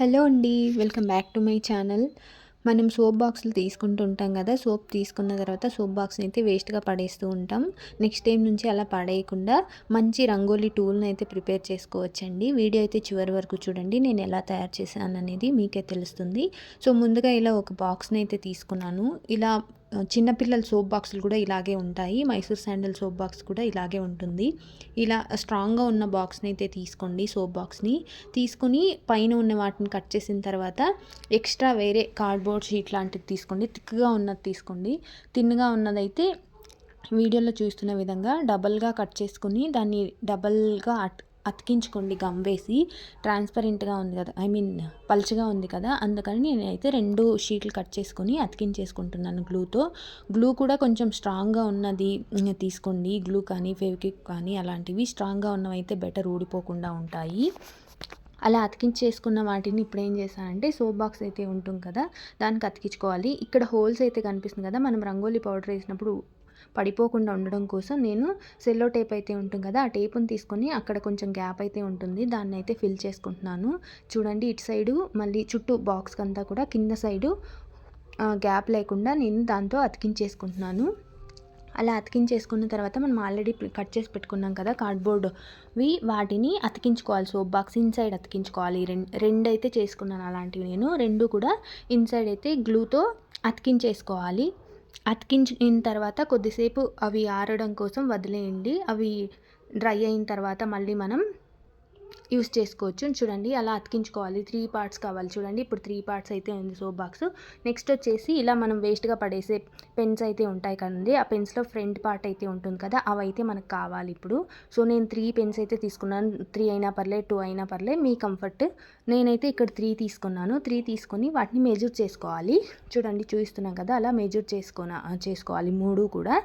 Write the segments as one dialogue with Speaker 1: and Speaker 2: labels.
Speaker 1: Hello అండి welcome back to my channel. మనం soap బాక్సులు తీసుకుంటూ ఉంటాం కదా సోప్ తీసుకున్న తర్వాత సోప్ బాక్స్ని అయితే వేస్ట్గా పడేస్తూ ఉంటాం. నెక్స్ట్ టైం నుంచి అలా పడేయకుండా మంచి రంగోలీ టూల్ని అయితే ప్రిపేర్ చేసుకోవచ్చండి. వీడియో అయితే చివరి వరకు చూడండి నేను ఎలా తయారు చేశాను అనేది మీకే తెలుస్తుంది. సో ముందుగా ఇలా ఒక బాక్స్ని అయితే తీసుకున్నాను. ఇలా చిన్నపిల్లల సోప్ బాక్సులు కూడా ఇలాగే ఉంటాయి. మైసూర్ శాండల్ సోప్ బాక్స్ కూడా ఇలాగే ఉంటుంది. ఇలా స్ట్రాంగ్గా ఉన్న బాక్స్ని అయితే తీసుకోండి సోప్ బాక్స్ని. తీసుకొని పైన ఉన్న వాటిని కట్ చేసిన తర్వాత ఎక్స్ట్రా వేరే కార్డ్బోర్డ్ షీట్ లాంటిది తీసుకోండి. థిక్గా ఉన్నది తీసుకోండి. తిన్నుగా ఉన్నదైతే వీడియోలో చూస్తున్న విధంగా డబల్గా కట్ చేసుకుని దాన్ని డబల్గా అట్ అతికించుకోండి గమ్ వేసి ట్రాన్స్పరెంట్గా ఉంది కదా ఐ మీన్ పల్చగా ఉంది కదా అందుకని నేనైతే రెండు షీట్లు కట్ చేసుకొని అతికించేసుకుంటున్నాను గ్లూతో గ్లూ కూడా కొంచెం స్ట్రాంగ్గా ఉన్నది తీసుకోండి గ్లూ కానీ ఫెవికిక్ కానీ అలాంటివి స్ట్రాంగ్గా ఉన్నవైతే బెటర్ ఊడిపోకుండా ఉంటాయి. అలా అతికించేసుకున్న వాటిని ఇప్పుడు ఏం చేశానంటే సోప్ బాక్స్ అయితే ఉంటుంది కదా దానికి అతికించుకోవాలి. ఇక్కడ హోల్స్ అయితే కనిపిస్తుంది కదా మనం రంగోలీ పౌడర్ వేసినప్పుడు పడిపోకుండా ఉండడం కోసం నేను సెల్లో టేప్ అయితే ఉంటుంది కదా ఆ టేప్ని తీసుకొని అక్కడ కొంచెం గ్యాప్ అయితే ఉంటుంది. దాన్ని అయితే ఫిల్ చేసుకుంటున్నాను. చూడండి ఇటు సైడు మళ్ళీ చుట్టూ బాక్స్ అంతా కూడా కింద సైడు గ్యాప్ లేకుండా నేను దాంతో అతికించేసుకుంటున్నాను. అలా అతికించేసుకున్న తర్వాత మనం ఆల్రెడీ కట్ చేసి పెట్టుకున్నాం కదా కార్డ్బోర్డ్వి వాటిని అతికించుకోవాలి. సోప్ బాక్స్ ఇన్సైడ్ అతికించుకోవాలి. రెండు రెండు అయితే చేసుకున్నాను అలాంటివి నేను. రెండు కూడా ఇన్సైడ్ అయితే గ్లూతో అతికించేసుకోవాలి. అతికించిన తర్వాత కొద్దిసేపు అవి ఆరడం కోసం వదిలేయండి. అవి డ్రై అయిన తర్వాత మళ్ళీ మనం యూస్ చేసుకోవచ్చు. చూడండి అలా అతికించుకోవాలి. త్రీ పార్ట్స్ కావాలి చూడండి. ఇప్పుడు త్రీ పార్ట్స్ అయితే ఉంది సోప్ బాక్స్. నెక్స్ట్ వచ్చేసి ఇలా మనం వేస్ట్గా పడేసే పెన్స్ అయితే ఉంటాయి కదండి. ఆ పెన్స్లో ఫ్రంట్ పార్ట్ అయితే ఉంటుంది కదా అవి అయితే మనకు కావాలి ఇప్పుడు. సో నేను త్రీ పెన్స్ అయితే తీసుకున్నాను. త్రీ అయినా పర్లే టూ అయినా పర్లే మీ కంఫర్ట్ నేనైతే ఇక్కడ త్రీ తీసుకున్నాను. త్రీ తీసుకొని వాటిని మెజర్ చేసుకోవాలి. చూడండి చూపిస్తున్నాం కదా అలా మెజర్ చేసుకున్న చేసుకోవాలి. మూడు కూడా.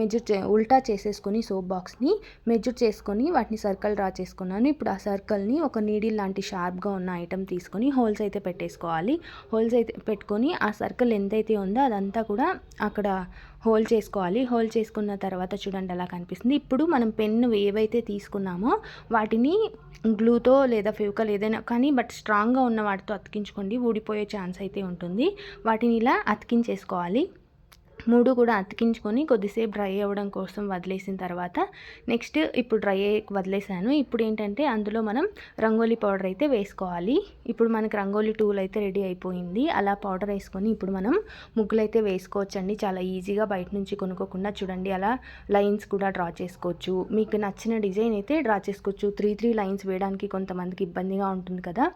Speaker 1: మెజర్ ఉల్టా చేసేసుకొని సోప్ బాక్స్ని మెజర్ చేసుకొని వాటిని సర్కిల్ డ్రా చేసుకున్నాను. ఇప్పుడు ఆ సర్కిల్ని ఒక నీడిల్ లాంటి షార్ప్గా ఉన్న ఐటెం తీసుకొని హోల్స్ అయితే పెట్టేసుకోవాలి. హోల్స్ అయితే పెట్టుకొని ఆ సర్కిల్ ఎంతైతే ఉందో అదంతా కూడా అక్కడ హోల్ చేసుకోవాలి. హోల్ చేసుకున్న తర్వాత చూడండి అలా కనిపిస్తుంది. ఇప్పుడు మనం పెన్ను ఏవైతే తీసుకున్నామో వాటిని గ్లూతో లేదా ఫెవికల్ ఏదైనా కానీ బట్ స్ట్రాంగ్గా ఉన్న వాటితో అతికించుకోండి. ఊడిపోయే ఛాన్స్ అయితే ఉంటుంది. వాటిని ఇలా అతికించేసుకోవాలి. మూడు కూడా అతికించుకొని కొద్దిసేపు డ్రై అవ్వడం కోసం వదిలేసిన తర్వాత నెక్స్ట్ ఇప్పుడు డ్రై వదిలేసాను ఇప్పుడు ఏంటంటే అందులో మనం రంగోలీ పౌడర్ అయితే వేసుకోవాలి. ఇప్పుడు మనకి రంగోలీ టూల్ అయితే రెడీ అయిపోయింది. అలా పౌడర్ వేసుకొని ఇప్పుడు మనం ముగ్గులు అయితే వేసుకోవచ్చండి. చాలా ఈజీగా బయట నుంచి కొనుక్కోకుండా చూడండి. అలా లైన్స్ కూడా డ్రా చేసుకోవచ్చు. మీకు నచ్చిన డిజైన్ అయితే డ్రా చేసుకోవచ్చు. త్రీ త్రీ లైన్స్ వేయడానికి కొంతమందికి ఇబ్బందిగా ఉంటుంది కదా.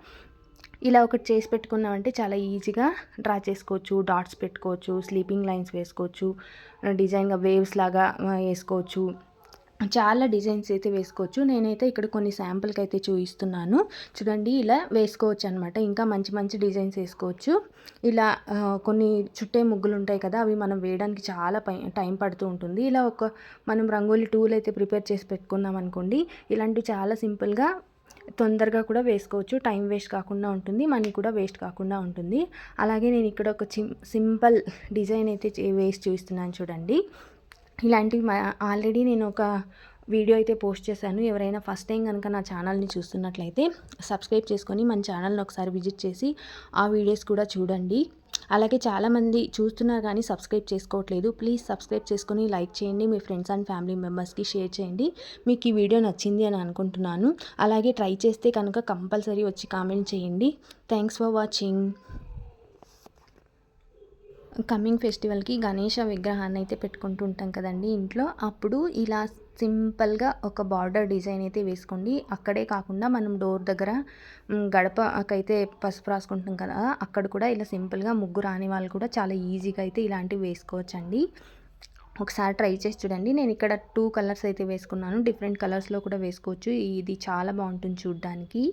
Speaker 1: ఇలా ఒకటి చేసి పెట్టుకున్నామంటే చాలా ఈజీగా డ్రా చేసుకోవచ్చు. డాట్స్ పెట్టుకోవచ్చు స్లీపింగ్ లైన్స్ వేసుకోవచ్చు డిజైన్గా వేవ్స్ లాగా వేసుకోవచ్చు. చాలా డిజైన్స్ అయితే వేసుకోవచ్చు. నేనైతే ఇక్కడ కొన్ని శాంపుల్కి అయితే చూపిస్తున్నాను. చూడండి ఇలా వేసుకోవచ్చు అనమాట ఇంకా మంచి మంచి డిజైన్స్ వేసుకోవచ్చు. ఇలా కొన్ని చుట్టే ముగ్గులు ఉంటాయి కదా అవి మనం వేయడానికి చాలా టైం పడుతూ ఉంటుంది. ఇలా ఒక మనం రంగోలీ టూల్ అయితే ప్రిపేర్ చేసి పెట్టుకున్నాం అనుకోండి ఇలాంటివి చాలా సింపుల్గా తొందరగా కూడా వేసుకోవచ్చు. టైం వేస్ట్ కాకుండా ఉంటుంది. మనీ కూడా వేస్ట్ కాకుండా ఉంటుంది. అలాగే నేను ఇక్కడ ఒక సింపుల్ డిజైన్ అయితే వేసి చూపిస్తున్నాను చూడండి. ఇలాంటివి ఆల్రెడీ నేను ఒక వీడియో అయితే పోస్ట్ చేశాను. ఎవరైనా ఫస్ట్ టైం కనుక నా ఛానల్ని చూస్తున్నట్లయితే సబ్స్క్రైబ్ చేసుకొని మన ఛానల్ని ఒకసారి విజిట్ చేసి ఆ వీడియోస్ కూడా చూడండి. అలాగే చాలామంది చూస్తున్నారు కానీ సబ్స్క్రైబ్ చేసుకోవట్లేదు. ప్లీజ్ సబ్స్క్రైబ్ చేసుకొని లైక్ చేయండి. మీ ఫ్రెండ్స్ అండ్ ఫ్యామిలీ మెంబర్స్కి షేర్ చేయండి. మీకు ఈ వీడియో నచ్చింది అని అనుకుంటున్నాను. అలాగే ట్రై చేస్తే కనుక కంపల్సరీ వచ్చి కామెంట్ చేయండి. Thanks for watching. కమింగ్ ఫెస్టివల్కి గణేష విగ్రహాన్ని అయితే పెట్టుకుంటూ ఉంటాం కదండి ఇంట్లో. అప్పుడు ఇలా సింపుల్గా ఒక బార్డర్ డిజైన్ అయితే వేసుకోండి. అక్కడే కాకుండా మనం డోర్ దగ్గర గడపకైతే పసుపు రాసుకుంటాం కదా అక్కడ కూడా ఇలా సింపుల్గా ముగ్గు రాని వాళ్ళు కూడా చాలా ఈజీగా అయితే ఇలాంటివి వేసుకోవచ్చండి. ఒకసారి ట్రై చేసి చూడండి. నేను ఇక్కడ టూ కలర్స్ అయితే వేసుకున్నాను. డిఫరెంట్ కలర్స్లో కూడా వేసుకోవచ్చు. ఇది చాలా బాగుంటుంది చూడ్డానికి.